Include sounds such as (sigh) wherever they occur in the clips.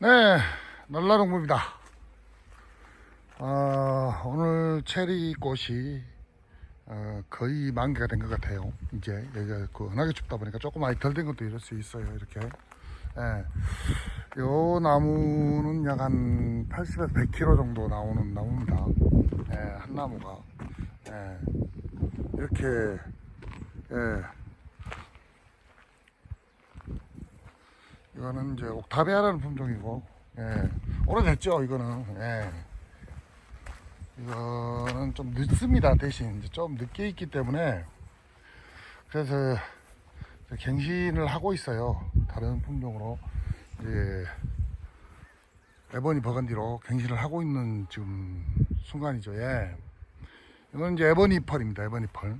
네, 날라롱부입니다. 아, 오늘 체리 꽃이 어, 거의 만개가 된 것 같아요. 이제 여기가 그 워낙에 춥다 보니까 조금 많이 덜 된 것도 이럴 수 있어요. 이렇게. 예. 요 나무는 약 한 80에서 100kg 정도 나오는 나무입니다. 예, 한 나무가. 예. 이렇게, 예. 이거는 이제 옥타비아라는 품종이고, 예. 오래됐죠, 이거는. 예. 이거는 좀 늦습니다, 대신. 이제 좀 늦게 있기 때문에. 그래서 갱신을 하고 있어요. 다른 품종으로. 이제, 에버니 버건디로 갱신을 하고 있는 지금 순간이죠, 예. 이건 이제 에버니 펄입니다, 에버니 펄.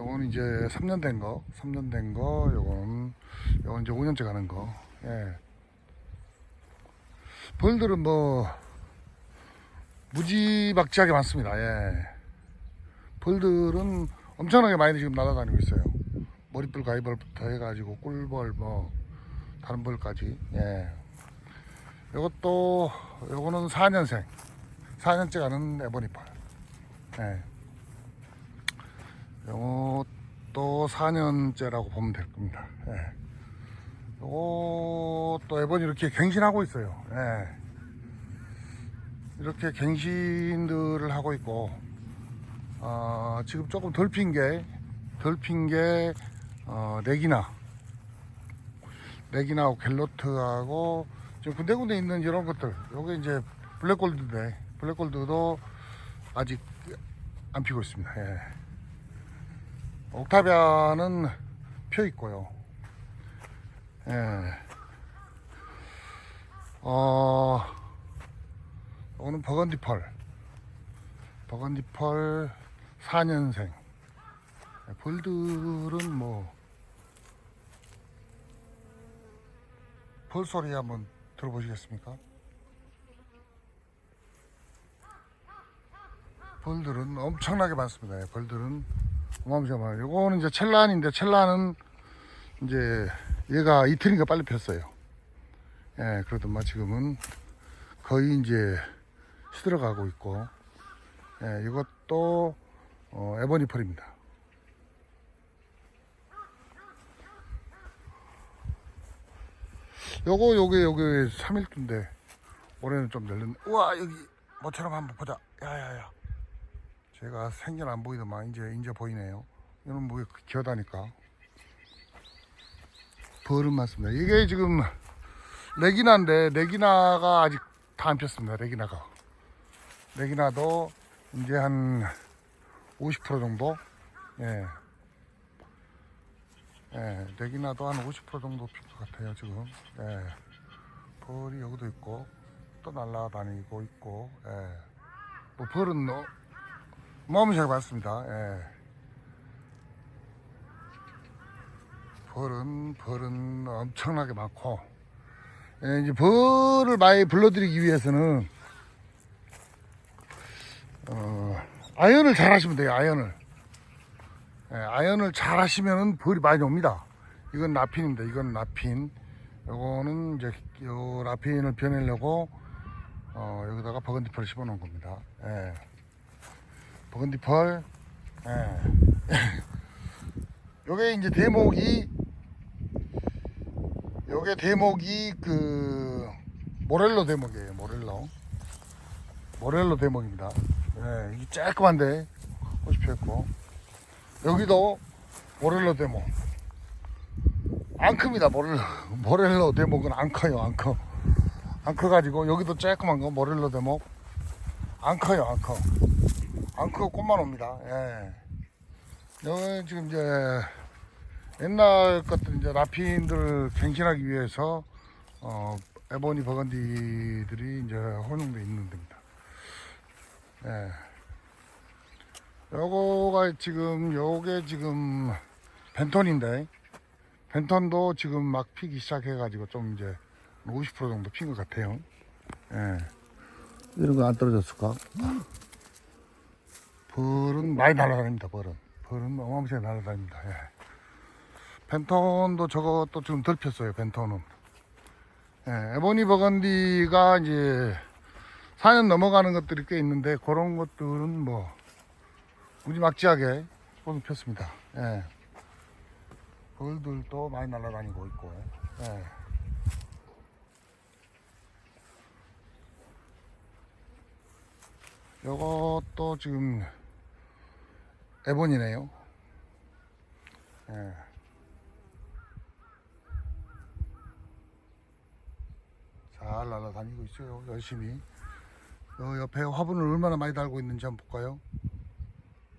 요거는 이제 3년 된 거, 3년 된 거, 요거는, 요건 이제 5년째 가는 거, 예. 벌들은 뭐, 무지막지하게 많습니다, 예. 벌들은 엄청나게 많이 지금 날아다니고 있어요. 머리뿔 가위벌부터 해가지고 꿀벌, 뭐, 다른 벌까지, 예. 요것도, 요거는 4년생. 4년째 가는 에버니 펄. 예. 요것도 4년째라고 보면 될 겁니다. 예. 요것도 에번이 이렇게 갱신하고 있어요. 예. 이렇게 갱신들을 하고 있고, 어, 지금 조금 덜 핀 게, 덜 핀 게, 어, 렉이나, 렉이나하고 갤로트하고, 지금 군데군데 있는 이런 것들, 요게 이제 블랙골드인데, 블랙골드도 아직 안 피고 있습니다. 예. 옥타비아는 펴 있고요. 예. 어, 오늘 버건디 펄. 버건디 펄 4년생. 벌들은 뭐, 벌 소리 한번 들어보시겠습니까? 벌들은 엄청나게 많습니다. 예, 벌들은 많아요. 요거는 이제 첼란인데 첼란은 이제 얘가 이틀인가 빨리 폈어요. 예, 그러더만 지금은 거의 이제 시들어가고 있고, 예, 이것도 어, 에버니 펄입니다. 요거 요게 요게 3일두인데 올해는 좀 낼른. 우와 여기 뭐처럼 한번 보자. 야야야. 제가 생전 안 보이더만 이제 이제 보이네요. 이런 뭐 기어다니까 벌은 많습니다. 이게 지금 레기나인데 레기나가 아직 다 안 폈습니다. 레기나가 레기나도 이제 한 50% 정도 예. 예, 레기나도 한 50% 정도 필것 같아요, 지금. 예. 벌이 여기도 있고, 또 날아다니고 있고, 예. 뭐, 벌은 어, 어마무시하게 많습니다. 예. 벌은, 벌은 엄청나게 많고, 예, 이제 벌을 많이 불러들이기 위해서는, 어, 아연을 잘 하시면 돼요, 아연을. 예, 아연을 잘 하시면은 벌이 많이 옵니다. 이건 라핀입니다. 이건 라핀. 요거는 이제 요 라핀을 변하려고, 어, 여기다가 버건디펄을 심어 놓은 겁니다. 예. 버건디펄, 예. (laughs) 요게 이제 대목이, 요게 대목이 그, 모렐로 대목이에요, 모렐로. 모렐로 대목입니다. 예, 이게 쬐끄만데, 꽃이 폈고. 여기도 모렐로 대목. 안 큽니다, 모렐로. (laughs) 모렐로 대목은 안 커요, 안 커. 안 커가지고, 여기도 쬐끄만 거, 모렐로 대목. 안 커요, 안 커. 안 크고 꽃만 옵니다. 예. 여기 지금 이제 옛날 것들 이제 라핀들을 갱신하기 위해서 어, 에보니 버건디들이 이제 혼용돼 있는 데입니다. 예. 요거가 지금 요게 지금 벤톤인데 벤톤도 지금 막 피기 시작해 가지고 좀 이제 50% 정도 핀 것 같아요. 예. 이런 거 안 떨어졌을까? (laughs) 벌은 많이 날아다닙니다. 벌은 벌은 어마무시하게 날아다닙니다. 예. 벤톤도 저것도 지금 덜 폈어요. 벤톤은 예, 에보니 버건디가 이제 4년 넘어가는 것들이 꽤 있는데 그런 것들은 뭐 무지막지하게 꽃을 폈습니다. 예. 벌들도 많이 날아다니고 있고. 예. 요것도 지금 에본이네요. 예. 잘 날아다니고 있어요. 열심히. 요 옆에 화분을 얼마나 많이 달고 있는지 한번 볼까요?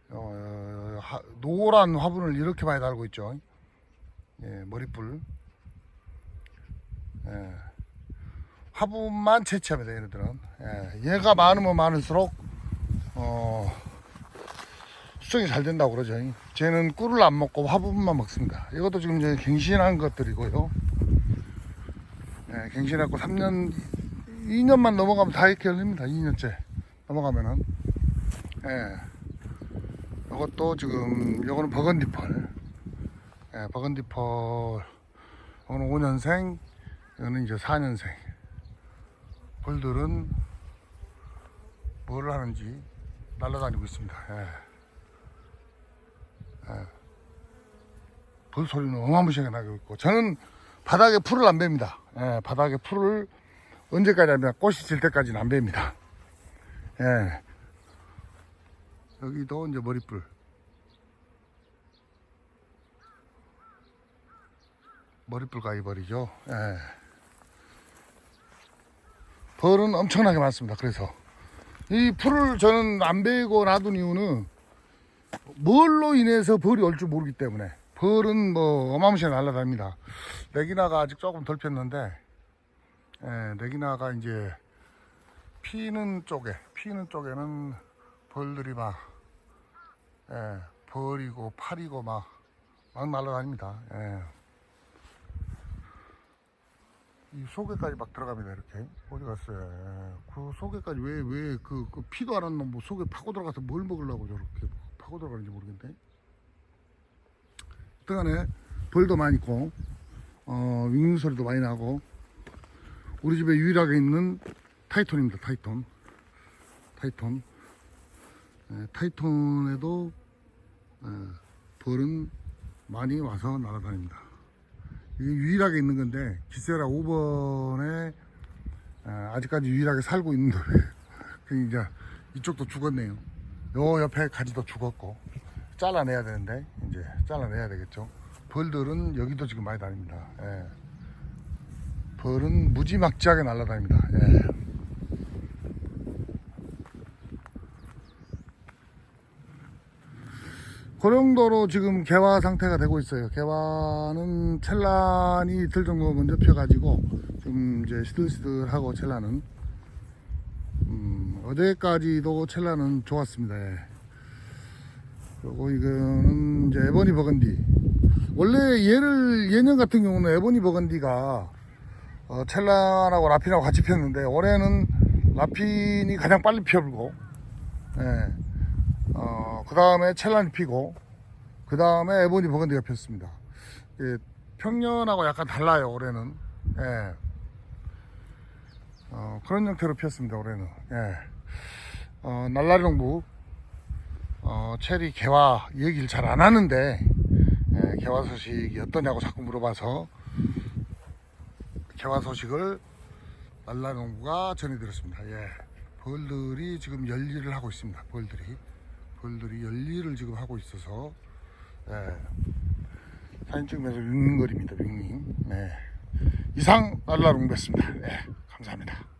어, 어, 하- 노란 화분을 이렇게 많이 달고 있죠. 예, 머리뿔. 예. 화분만 채취합니다, 얘네들은. 예, 얘가 많으면 많을수록, 어, 수정이 잘 된다고 그러죠. 쟤는 꿀을 안 먹고 화분만 먹습니다. 이것도 지금 이제 갱신한 것들이고요. 예, 갱신했고 3년, 2년만 넘어가면 다 이렇게 열립니다. 2년째 넘어가면은. 예. 이것도 지금, 요거는 버건디펄. 예, 버건디펄. 이거는 5년생, 이거는 이제 4년생. 벌들은 뭘 하는지 날아다니고 있습니다. 예. 예. 벌 소리는 어마무시하게 나고 있고, 저는 바닥에 풀을 안 뺍니다. 예, 바닥에 풀을 언제까지 하면 꽃이 질 때까지는 안 뺍니다. 예. 여기도 이제 머리뿔. 머리뿔 가위벌이죠. 예. 벌은 엄청나게 많습니다. 그래서 이 풀을 저는 안 베고 놔둔 이유는 뭘로 인해서 벌이 올 줄 모르기 때문에 벌은 뭐 어마무시하게 날아다닙니다. 내기나가 아직 조금 덜 폈는데 예, 내기나가 이제 피는 쪽에 피는 쪽에는 벌들이 막 예, 벌이고 팔이고 막, 막 날아다닙니다. 예. 이 속에까지 막 들어갑니다 이렇게 어디 갔어요 예. 그 속에까지 왜 왜그 그 피도 안 왔는 뭐 속에 파고 들어가서 뭘 먹으려고 저렇게 파고 들어가는지 모르겠네 하여튼간에 벌도 많이 있고 어윙 소리도 많이 나고 우리 집에 유일하게 있는 타이톤입니다 타이톤 타이톤 예, 타이톤에도 예, 벌은 많이 와서 날아다닙니다 이게 유일하게 있는 건데 기세라 5번에 아직까지 유일하게 살고 있는. (laughs) 그 이제 이쪽도 죽었네요. 요 옆에 가지도 죽었고 잘라내야 되는데 이제 잘라내야 되겠죠. 벌들은 여기도 지금 많이 다닙니다. 예. 벌은 무지막지하게 날아다닙니다. 예. 그 정도로 지금 개화 상태가 되고 있어요. 개화는 첼란이 이틀 정도 먼저 펴가지고 좀 이제 시들시들하고 첼란은 음, 어제까지도 첼란은 좋았습니다. 예. 그리고 이거는 이제 에버니 버건디. 원래 얘를 예년 같은 경우는 에버니 버건디가 어, 첼란하고 라핀하고 같이 폈는데 올해는 라핀이 가장 빨리 피어불고 예. 어, 그 다음에 첼란이 피고, 그 다음에 에보니 버건디가 폈습니다. 예, 평년하고 약간 달라요, 올해는. 예. 어, 그런 형태로 폈습니다, 올해는. 예. 어, 날라리 농부, 어, 체리 개화 얘기를 잘 안 하는데, 예, 개화 소식이 어떠냐고 자꾸 물어봐서, 개화 소식을 날라리 농부가 전해드렸습니다. 예. 벌들이 지금 열일을 하고 있습니다, 벌들이. 벌들이 열일을 지금 하고 있어서 예, 사진 찍으면서 윙윙거립니다 윙윙 네. 이상 날라롱bes입니다 네, 감사합니다